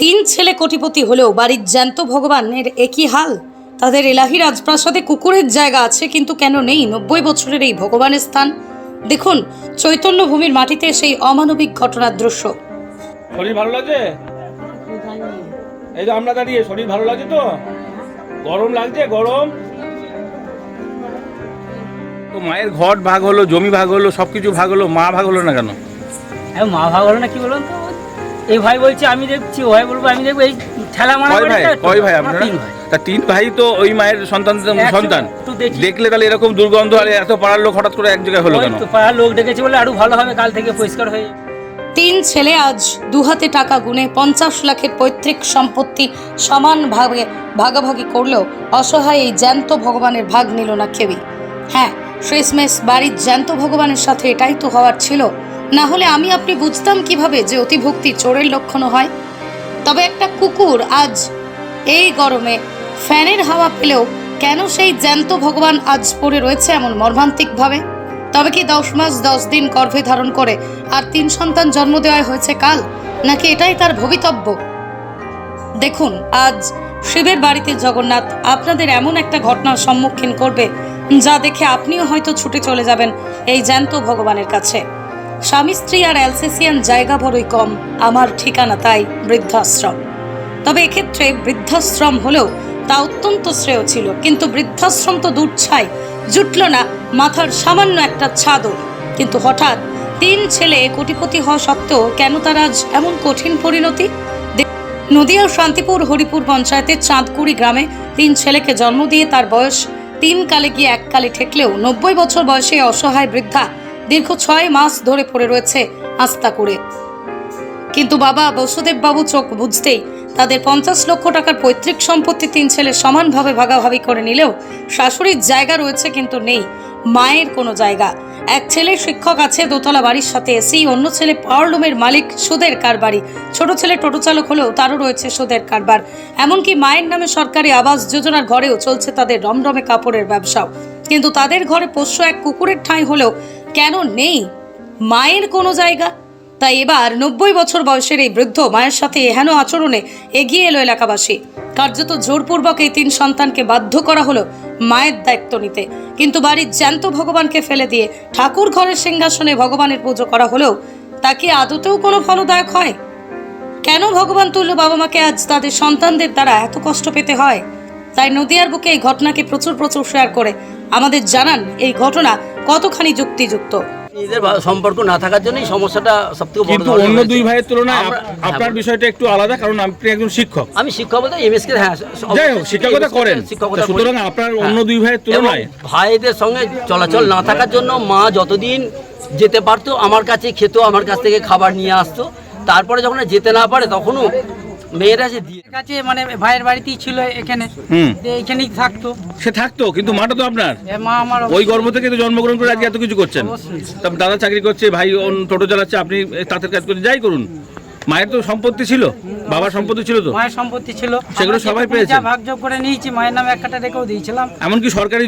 তিন ছেলে কোটিপতি হলেও বাড়ির জ্যান্ত ভগবানের একই হাল? তাদের এলাহি রাজপ্রাসাদে কুকুরের জায়গা আছে কিন্তু কেন নেই? নব্বই বছরের এই ভগবানের স্থান। দেখুন চৈতন্য ভূমির মাটিতে সেই অমানবিক ঘটনার দৃশ্য। শরীর ভালো লাগছে? এই তো আমরা দাঁড়িয়ে শরীর ভালো লাগছে তো? গরম লাগছে গরম। তো মায়ের ঘর ভাগ হলো জমি ভাগ হলো সবকিছু ভাগ হলো মা ভাগ হলো না কেন? মা ভাগ হলো না কি বলুন তো? এই ভাই বলছে আমি দেখছি ভাই বলব আমি দেখব এই ঠেলা মারা কয় ভাই? কয় ভাই আপনারা? তিন তা তিন ভাই তো ওই মায়ের সন্তান সন্তান। দেখলে তাহলে এরকম দুর্গন্ধ আর এত পাড়ার লোক হঠাৎ করে এক জায়গায় হলো কেন? পাড়ার লোক ডেকেছে বলে আরও ভালো হবে কাল থেকে পরিষ্কার হয়ে তিন ছেলে আজ দুহাতে টাকা গুনে পঞ্চাশ লাখের পৈতৃক সম্পত্তি সমানভাবে ভাগাভাগি করলেও অসহায় এই জ্যান্ত ভগবানের ভাগ নিল না কেউই। হ্যাঁ শেষমেশ বাড়ির জ্যান্ত ভগবানের সাথে এটাই তো হওয়ার ছিল। না হলে আমি আপনি বুঝতাম কীভাবে যে অতিভক্তি চোরের লক্ষণও হয়। তবে একটা কুকুর আজ এই গরমে ফ্যানের হাওয়া পেলেও কেন সেই জ্যান্ত ভগবান আজ পড়ে রয়েছে এমন মর্মান্তিকভাবে? তবে কি দশ মাস দশ দিন গর্ভে ধারণ করে আর তিন সন্তান জন্ম দেওয়া হয়েছে কাল? নাকি এটাই তার ভবিতব্য? দেখুন, আজ শিবের বাড়িতে জগন্নাথ আপনাদের এমন একটা ঘটনার সম্মুখীন করবে, যা দেখে আপনিও হয়তো ছুটে চলে যাবেন এই জ্যান্ত ভগবানের কাছে। স্বামী স্ত্রী আর অ্যালসেসিয়ান জায়গা বড়ই কম, আমার ঠিকানা তাই বৃদ্ধাশ্রম। তবে এক্ষেত্রে বৃদ্ধাশ্রম হলেও তা অত্যন্ত শ্রেয় ছিল, কিন্তু বৃদ্ধাশ্রম তো দূর ছাই জুটল না, মাথার সামান্য একটা ছাদর কিন্তু হঠাৎ তিন ছেলে কোটিপতি হওয়া সত্ত্বেও কেন তার আজ এমন কঠিন পরিণতি? নদিয়ার শান্তিপুর হরিপুর পঞ্চায়েতের চাঁদকুড়ি গ্রামে তিন ছেলেকে জন্ম দিয়ে তার বয়স তিন কালে গিয়ে এককালে ঠেকলেও নব্বই বছর বয়সে অসহায় বৃদ্ধা দীর্ঘ ছয় মাস ধরে পড়ে রয়েছে আস্তা করে। কিন্তু বাবা বসুদেব বাবু চোখ বুঝতেই তাদের পঞ্চাশ লক্ষ টাকার পৈতৃক সম্পত্তি তিন ছেলে সমানভাবে ভাগাভাগি করে নিলেও শাশুড়ির জায়গা রয়েছে কিন্তু নেই, মায়ের কোনো জায়গা। এক ছেলে শিক্ষক আছে, দোতলা বাড়ির সাথে এসি, অন্য ছেলে পাওয়ারলুমের মালিক, সুদের কারবারি। ছোট ছেলে টোটো চালক হলেও তারও রয়েছে সুদের কারবার। এমনকি মায়ের নামে সরকারি আবাস যোজনার ঘরেও চলছে তাদের রমরমে কাপড়ের ব্যবসাও। কিন্তু তাদের ঘরে পোষ্য এক কুকুরের ঠাঁই হলেও কেন নেই? মায়ের কোনো জায়গা? তাই এবার নব্বই বছর বয়সের এই বৃদ্ধ মায়ের সাথে এহেন আচরণে এগিয়ে এলো এলাকাবাসী। কার্যত জোরপূর্বক এই তিন সন্তানকে বাধ্য করা হলো মায়ের দায়িত্ব নিতে। কিন্তু বাড়ির জ্যান্ত ভগবানকে ফেলে দিয়ে ঠাকুর ঘরের সিংহাসনে ভগবানের পুজো করা হলেও তা কি আদতেও কোনো ফলদায়ক হয়? কেন ভগবান তুল্য বাবা মাকে আজ তাদের সন্তানদের দ্বারা এত কষ্ট পেতে হয়? তাই নদিয়ার বুকে এই ঘটনাকে প্রচুর প্রচুর শেয়ার করে আমাদের জানান এই ঘটনা কতখানি যুক্তিযুক্ত? এদের ভা- সম্পর্ক না থাকার জন্যই সমস্যাটা সব থেকে বড় কিন্তু অন্য দুই ভাইয়ের তুলনায় হ্যাঁ, আপনার বিষয়টা একটু আলাদা কারণ আপনি একজন শিক্ষক। আমি শিক্ষক বলতে এমএসকে হ্যাঁ যাই হোক শিক্ষকতা করেন। শিক্ষকতা সুতরাং আপনার হ্যাঁ। অন্য দুই ভাইয়ের তুলনায় ভাইদের সঙ্গে চলাচল না থাকার জন্য মা যতদিন যেতে পারতো আমার কাছে খেত আমার কাছ থেকে খাবার নিয়ে আসতো। তারপরে যখন যেতে না পারে তখনও মেয়েরা যে দিয়ে কাছে মানে ভাইয়ের বাড়িতেই ছিল এখানে। এখানেই থাকতো। সে থাকতো কিন্তু মাটা তো আপনার। এ মা আমার ওই গর্ভ থেকে তো জন্মগ্রহণ করে আজকে এত কিছু করছেন। তারপর দাদা চাকরি করছে ভাই অন্য টোটো চালাচ্ছে আপনি তাঁতের কাজ করে যাই করুন। মায়ের তো সম্পত্তি ছিল? বাবার সম্পত্তি ছিল তো? মায়ের সম্পত্তি ছিল। সেগুলো সবাই পেয়েছে। ভাগযোগ করে নিয়েছি মায়ের নামে এক কাটা রেখেও দিয়েছিলাম। এমনকি সরকারি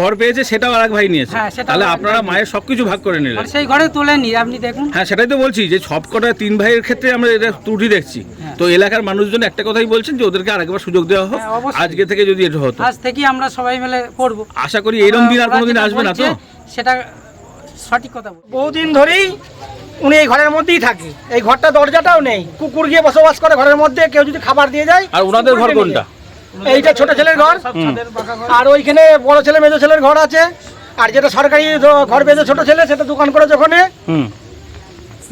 ঘর পেয়েছে সেটাও আরেক ভাই নিয়েছে। হ্যাঁ, তাহলে আপনারা মায়ের সবকিছু ভাগ করে নিলেন। আর সেই ঘরে তোলেনি আপনি দেখুন। হ্যাঁ সেটাই তো বলছি যে সব কটা তিন ভাইয়ের ক্ষেত্রে আমরা এটা ত্রুটি দেখছি। তো এলাকার মানুষজন একটা কথাই বলছেন যে ওদেরকে আরেকবার সুযোগ দেওয়া হোক। হ্যাঁ, আজকে থেকে যদি এটা হতো। আজ থেকেই আমরা সবাই মিলে করব। আশা করি এরকম দিন আর কোনোদিন আসবে না তো? সেটা সঠিক কথা বহুদিন ধরেই উনি এই ঘরের মধ্যেই থাকে। এই ঘরটা দরজাটাও নেই। কুকুর গিয়ে বসবাস করে ঘরের মধ্যে কেউ যদি খাবার দিয়ে যায় আর ওনাদের ঘর কোনটা? এইটা ছোট ছেলের ঘর। আর ওইখানে বড় ছেলে মেজো ছেলের ঘর আছে। আর যেটা সরকারি ঘর পেয়েছে ছোট ছেলে সেটা দোকান করেছে ওখানে।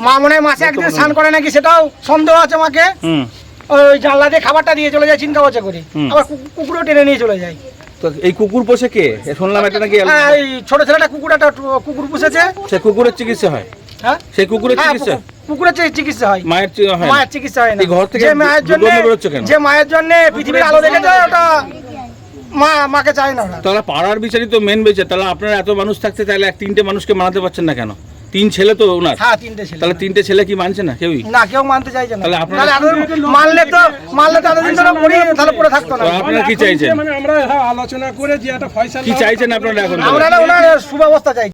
মা মনে হয় মাসে একদিন স্নান করে নাকি সেটাও সন্দেহ আছে মাকে। হুম। ওই জানলা দিয়ে খাবারটা দিয়ে চলে যায় চিন্তা বাচ্চা করে। আবার কুকুরও টেনে নিয়ে চলে যায়। তো এই কুকুর পোষে কে? শুনলাম একটা নাকি হ্যাঁ এই ছোট ছেলেটা কুকুর একটা কুকুর পুষেছে। সে কুকুরের চিকিৎসা হয়। হ্যাঁ? সেই কুকুরের হ্যাঁ, চিকিৎসা? কুকুরের চিকিৎসা হয়। মায়ের হয় মায়ের চিকিৎসা হয় না। ঘর থেকে যে মায়ের জন্য দুর্গন্ধ বেরোচ্ছে কেন? যে মায়ের জন্য পৃথিবীর আলো দেখেছে ওটা মা মাকে চায় না তাহলে পাড়ার বিচারই তো মেন বেঁচে তাহলে আপনারা এত মানুষ থাকতে তাহলে এক তিনটে মানুষকে মানাতে পারছেন না কেন? তিন ছেলে তো ওনার। হ্যাঁ তিনটে ছেলে। তাহলে তিনটে ছেলে কি মানছে না কেউই? না কেউ মানতে চাইছে না। তাহলে আপনারা- মানলে তো মানলে তো এতদিন ধরে পড়ি তাহলে পড়ে থাকতো না। আপনারা কি চাইছেন? মানে আমরা আলোচনা করে যে একটা ফয়সালা কি চাইছেন আপনারা এখন? আমরা ওনার সুব্যবস্থা চাই।